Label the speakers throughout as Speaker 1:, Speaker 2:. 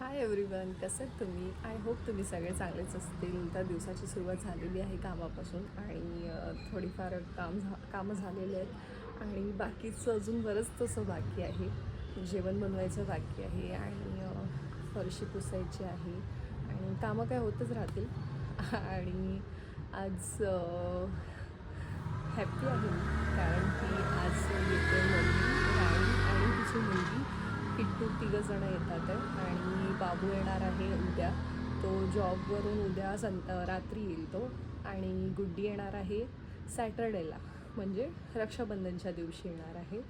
Speaker 1: Hi everyone कसं तुम्ही? I hope तुम्ही सगळे चांगलेच असतील. तर दिवसाची सुरुवात झालेली आहे कामापासून आणि थोडीफार काम झा कामं झालेले आहेत. आणि बाकीचं अजून बरंच तसं बाकी आहे. जेवण बनवायचं बाकी आहे आणि फरशी पुसायची आहे. आणि कामं काय होतच राहतील. आणि आज हॅप्पी आहे तिघंजणं तिघं येतात आहे. आणि बाबू येणार आहे उद्या. तो जॉबवरून उद्या सं रात्री येईल तो. आणि गुड्डी येणार आहे सॅटर्डेला. म्हणजे रक्षाबंधनच्या दिवशी येणार आहे.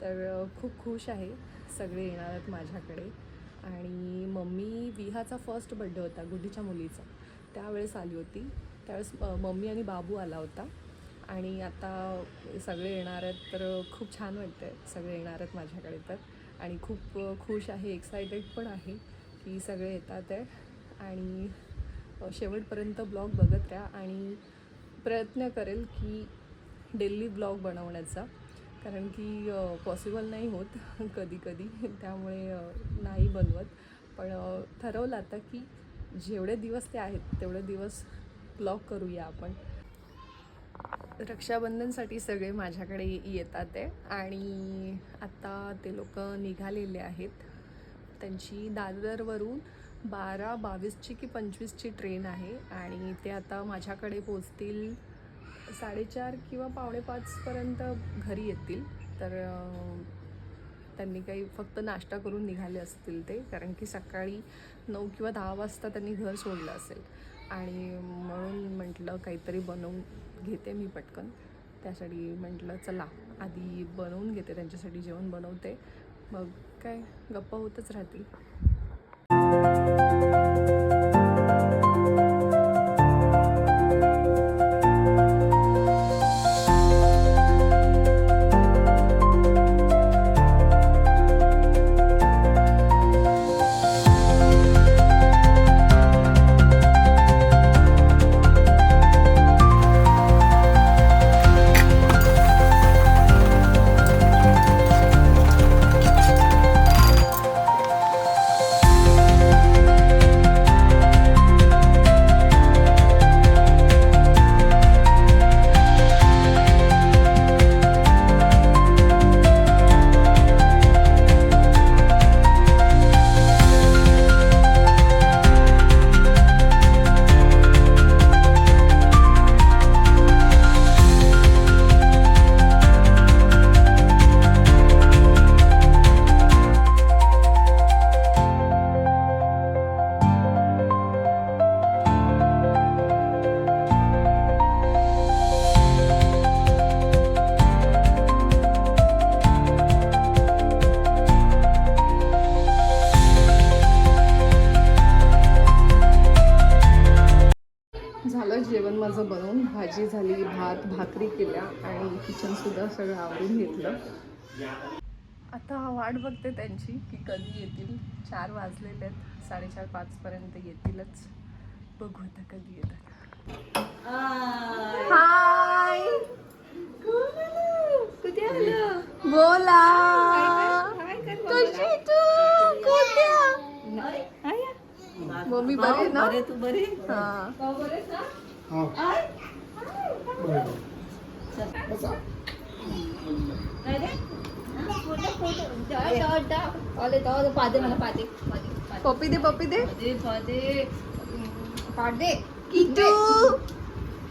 Speaker 1: तर खूप खुश आहे. सगळे येणार आहेत माझ्याकडे. आणि मम्मी विहाचा फर्स्ट बड्डे होता गुड्डीच्या मुलीचा. त्यावेळेस आली होती. त्यावेळेस मम्मी आणि बाबू आला होता. आणि आता सगळे येणार आहेत. तर खूप छान वाटतं आहे सगळे येणार आहेत माझ्याकडे तर. आणि खूप खुश आहे एक्सायटेड पण आहे की सगळे येतात आहे. आणि शेवटपर्यंत ब्लॉग बघत राहा आणि प्रयत्न करेल की डेली ब्लॉग बनवण्याचा. कारण की पॉसिबल नाही होत कधी कधी त्यामुळे नाही बनवत. पण ठरवलं आता की जेवढे दिवस ते आहेत तेवढे दिवस ब्लॉग करूया आपण. रक्षाबंधनसाठी सगळे माझ्याकडे येतात आहे. आणि आत्ता ते लोक निघालेले आहेत. त्यांची दादरवरून बारा बावीसची की पंचवीसची ट्रेन आहे. आणि ते आता माझ्याकडे पोचतील साडेचार किंवा पावणे पाचपर्यंत घरी येतील. तर त्यांनी काही फक्त नाश्ता करून निघाले असतील ते. कारण की सकाळी नऊ किंवा दहा वाजता त्यांनी घर सोडलं असेल. आणि म्हणून म्हटलं काहीतरी बनवून घेते मी पटकन. त्यासाठी म्हटलं चला आधी बनवून घेते त्यांच्यासाठी जेवण बनवते. मग काय गप्पा होतच राहतील. भाजी झाली भात भाकरी केल्या आणि किचनसुद्धा सगळं आवरून घेतलं. आता वाट बघते त्यांची की कधी येतील. चार वाजलेले आहेत साडेचार पाचपर्यंत येतीलच. बघू आता कधी येतात. हाय कुठे आलं? बोला. कशी तू? कुठे मम्मी बरी ना?
Speaker 2: तू बरी?
Speaker 1: हा.
Speaker 2: मला पादे
Speaker 1: पप्पी दे पप्पी दे
Speaker 2: पादे पादे पादे
Speaker 1: किटू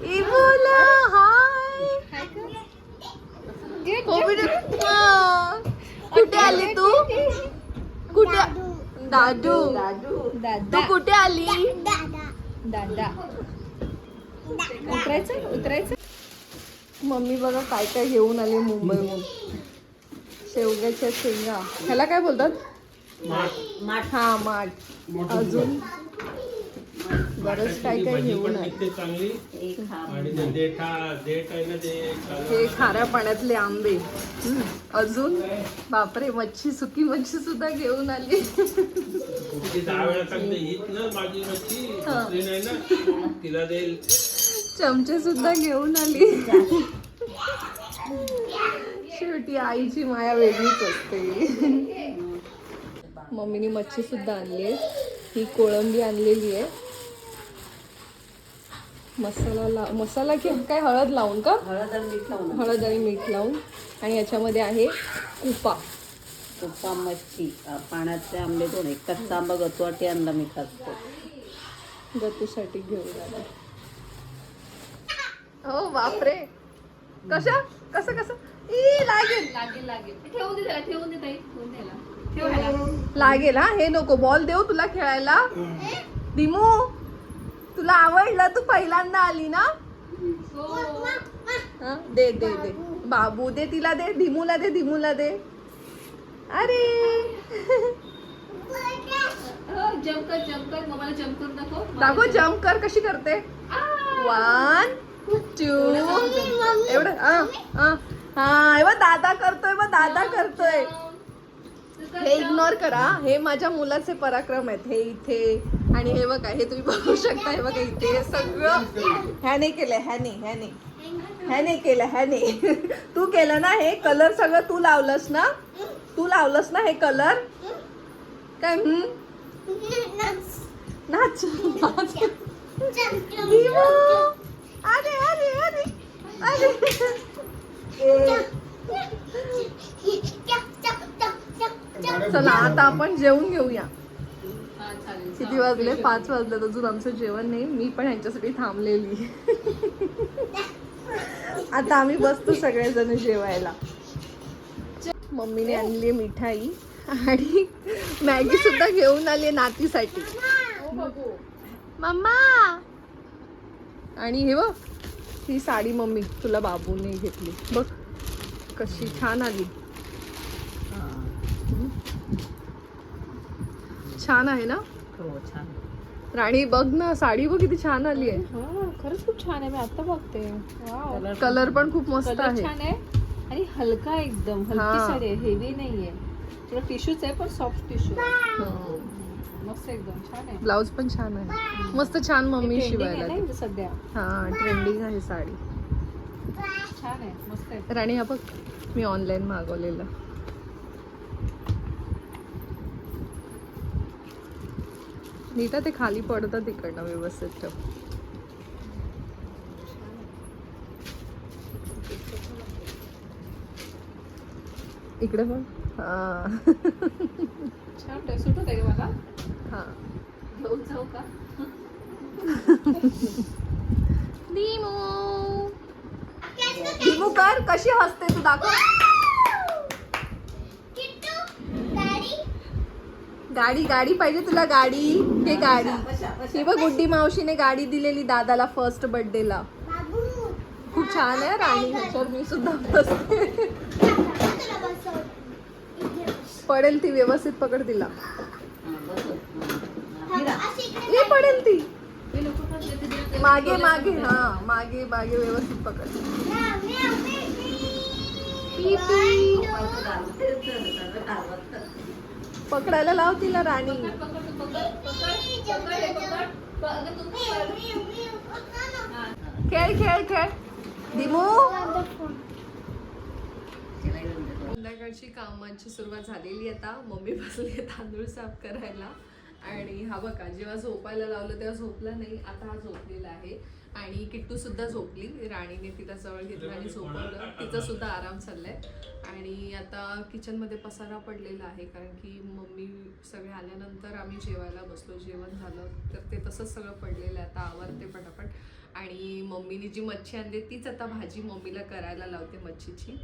Speaker 1: ए बोला हाय पप्पी दे हा. कुठे आली तू कुठे दादू
Speaker 2: दादू
Speaker 1: तू
Speaker 2: दादा
Speaker 1: कुठे आली
Speaker 2: दादा उतरायचं? उतरायचं?
Speaker 1: मम्मी बघा काय काय घेऊन आली मुंबईहून. शेवग्याच्या शेंगा. ह्याला काय बोलतात? हा माठ. अजून बरंच काय काय घेऊन आले.
Speaker 2: हा.
Speaker 1: हे खाऱ्या पाण्यातले आंबे. अजून? बापरे मच्छी सुकी मच्छी सुद्धा घेऊन आली.
Speaker 3: ती दहा वेळा सांगते हीच ना माझी मच्छी दुसरी नाही ना. तिला देईल.
Speaker 1: चमचे सुद्धा घेऊन आली. शेवटी आईची माया वेगळीच असते. मम्मीने मच्छी सुद्धा आणली आहे ही कोळंबी आणलेली आहे. मसाला ला मसाला की काय हळद लावून का?
Speaker 4: हळद आणि मीठ लावून.
Speaker 1: हळद आणि मीठ लावून. आणि याच्यामध्ये आहे कुपा.
Speaker 4: तुप्पा मच्छी. अ, पाण्यातले आंबे दोन एक कच्चा आंबा गतवाटी आणला मी खातो
Speaker 1: गतूसाठी घेऊन आले. हो बापरे. कशा? कसं कसं? ई लागेल.
Speaker 2: लागेल लागेल. ठेवून दे त्याला ठेवून दे ताई. ठेवून दे याला. ठेव ह्याला.
Speaker 1: लागेल हा? हे नको बॉल देऊ तुला खेळायला. दिमू तुला आवडलं तू पहिल्यांदा आली ना? हा, दे दे दे. बाबू दे तिला दे धिमूला दे धिमूला दे. अरे!
Speaker 2: हो, जम्प कर जम्प कर. मम्माला जम्प करून दाखव.
Speaker 1: दाखव जम्प कर कशी करते. वन टू एवढं हा, बघ दादा करतोय बघ दादा करतोय. हे इग्नोर करा. हे माझ्या मुलाचे पराक्रम आहेत. हे इथे आणि हे बघा हे तुम्ही बघू शकता. हे बघा इथे हे सगळं ह्याने केलंय ह्याने ह्याने. ह्याने केलं ह्याने. तू केलं ना हे कलर सगळं तू लावलंस ना? तू लावलंस ना हे कलर काय हम्म? नाच. नाच. चला आता आपण जेवून घेऊया.
Speaker 2: हा.
Speaker 1: किती वाजले? पाच वाजले अजून आमचं जेवण नाही. मी पण ह्यांच्यासाठी थांबलेली. आता आम्ही बसतो सगळेजण जेवायला. मम्मीने आणली मिठाई आणि मॅगी सुद्धा घेऊन आली नातीसाठी. मम्मा! आणि हे बघ ही साडी मम्मी तुला बाबूने घेतली. बघ कशी छान आली. छान आहे ना?
Speaker 4: हो छान.
Speaker 1: राणी बघ ना साडी बघ किती छान आली आहे.
Speaker 2: हा, खरंच खूप छान आहे मी आता बघते.
Speaker 4: कलर
Speaker 1: पण खूप मस्त आहे.
Speaker 2: छान आहे आणि हलका एकदम
Speaker 1: हा.
Speaker 2: हलकी साडी आहे हेवी नाहीये. थोडं टिश्यूच आहे पण सॉफ्ट टिश्यू. मस्त एकदम छान आहे.
Speaker 1: ब्लाऊज पण छान आहे. मस्त छान मम्मी शिवायला
Speaker 2: सध्या?
Speaker 1: हा ट्रेंडिंग आहे साडी.
Speaker 2: छान आहे मस्त आहे.
Speaker 1: राणी हा बघ मी ऑनलाईन मागवलेलं. नीता ते खाली पडतं तिकडनं व्यवस्थित ठेव. इकडे पण हा.
Speaker 2: छान सुटत आहे मला?
Speaker 1: हा.
Speaker 2: घेऊन जाऊ का?
Speaker 1: दिमू दिमू कर कशी हसते तू दाखव. गाडी? गाडी पाहिजे तुला गाडी. हे गाडी. ही बघ गुड्डी मावशीने गाडी दिलेली दादाला फर्स्ट बर्थडेला खूप छान आहे राणी ह्याच्यावर मी सुद्धा बसते. पडेल ती व्यवस्थित पकड तिला. हे पडेल ती. मागे मागे हा मागे मागे व्यवस्थित पकड. पकडायला लाव तिला राणी. खेळ खेळ खेळ. दिमू. संध्याकाळची कामांची सुरुवात झालेली आता. मम्मी बसली तांदूळ साफ करायला. आणि हा बघा जेव्हा झोपायला लावलं तेव्हा झोपला नाही आता हा झोपलेला आहे. आणि किट्टू सुद्धा झोपली राणीने तिला जवळ घेतलं आणि झोपवलं. तिचा सुद्धा आराम चाललाय. आणि आता किचनमध्ये पसारा पडलेला आहे कारण की मम्मी सगळे आल्यानंतर आम्ही जेवायला बसलो. जेवण झालं तर ते तसंच सगळं पडलेलं आहे. आता आवरते पटापट. आणि मम्मीने जी मच्छी आणली तीच आता भाजी मम्मीला करायला लावते मच्छीची.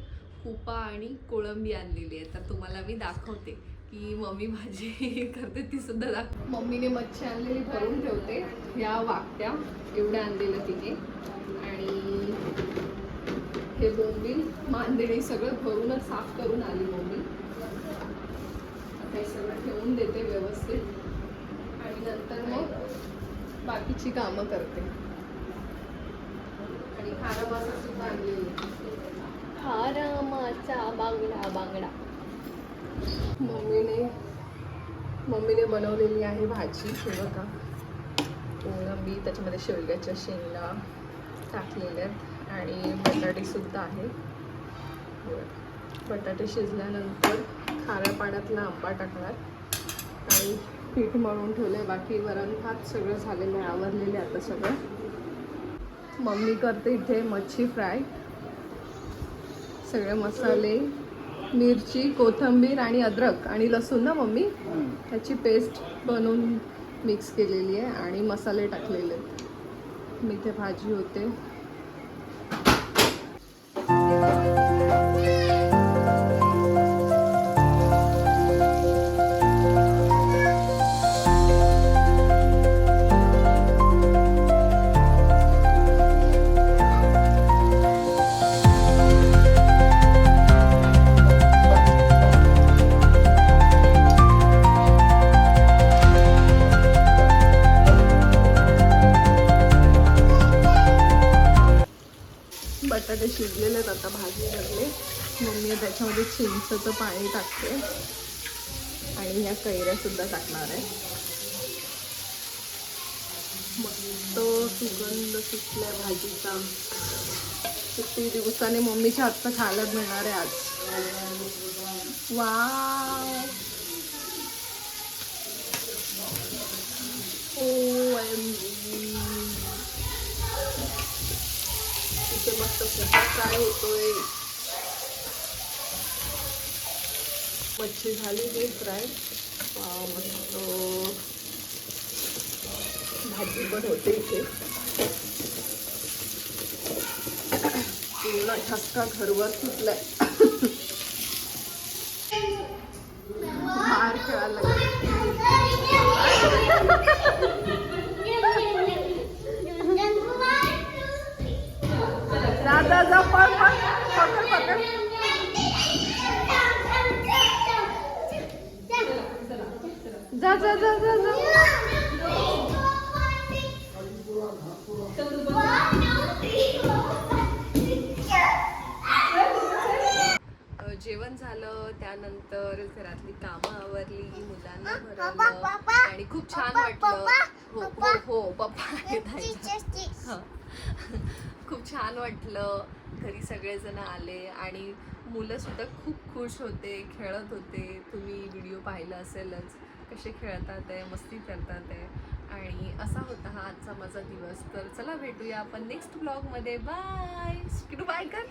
Speaker 1: कुपा आणि कोळंबी आणलेली आहे. तर तुम्हाला मी दाखवते. की मम्मी भाजी करते ती सुद्धा दाख मम्मीने मच्छी आणलेली भरून ठेवते ह्या वाकट्या एवढ्या आणलेलं तिने. आणि हे बोंबील मांदेणी सगळं भरूनच साफ करून आली मम्मी. आता हे सगळं ठेवून देते व्यवस्थित. आणि नंतर मग बाकीची कामं करते. आणि खारा मासा सुद्धा आणलेली खारा मासा बांगडा बांगडा. मम्मीने मम्मीने बनवलेली आहे भाजी हे बघा. मी त्याच्यामध्ये शेवग्याच्या शेंगा टाकलेल्या आहेत आणि बटाटेसुद्धा आहे. बटाटे शिजल्यानंतर खाऱ्या पाण्यातला आंबा टाकणार. पीठ मळून ठेवलंय. बाकी वरण भात सगळं झालेलं आहे. आवरलेलं आहे आता सगळं. मम्मी करते इथे मच्छी फ्राय. सगळे मसाले मिरची कोथिंबीर आणि अद्रक आणि लसूण ना मम्मी? त्याची पेस्ट बनवून मिक्स केलेली आहे आणि मसाले टाकलेले आहेत. मी ते भाजी होते. बटाटे शिजलेले आहेत आता भाजी भरले मम्मी त्याच्यामध्ये चिंचचं पाणी टाकते. आणि ह्या कैऱ्यासुद्धा टाकणार आहे. मस्त सुगंध सुटलाय भाजीचा. किती दिवसाने मम्मीच्या हातचं खायला मिळणार आहे आज. वा ओ एम इथे मस्त पोटा फ्राय होतोय? मच्छी झाली ती फ्राय. मस्त भाजी पण होते इथे. पूर्ण ठसका घरवर सुटलाय. बाहेर खेळायला जा जा पकड पकड. जा जा जा जा जा. जेवण झालं त्यानंतर घरातली कामं आवरली मुलांना भरवलं आणि खूप छान वाटलं. हो हो हो पप्पा आहेत. हं. खूप छान वाटलं. घरी सगळेजण आले आणि मुलं सुद्धा खूप खुश होते खेळत होते. तुम्ही व्हिडिओ पाहिला असेलच. कसे खेळतात आहे मस्ती करतात आहे. आणि असा होता हा आजचा माझा दिवस. तर चला भेटूया आपण नेक्स्ट ब्लॉगमध्ये बाय बाय कर.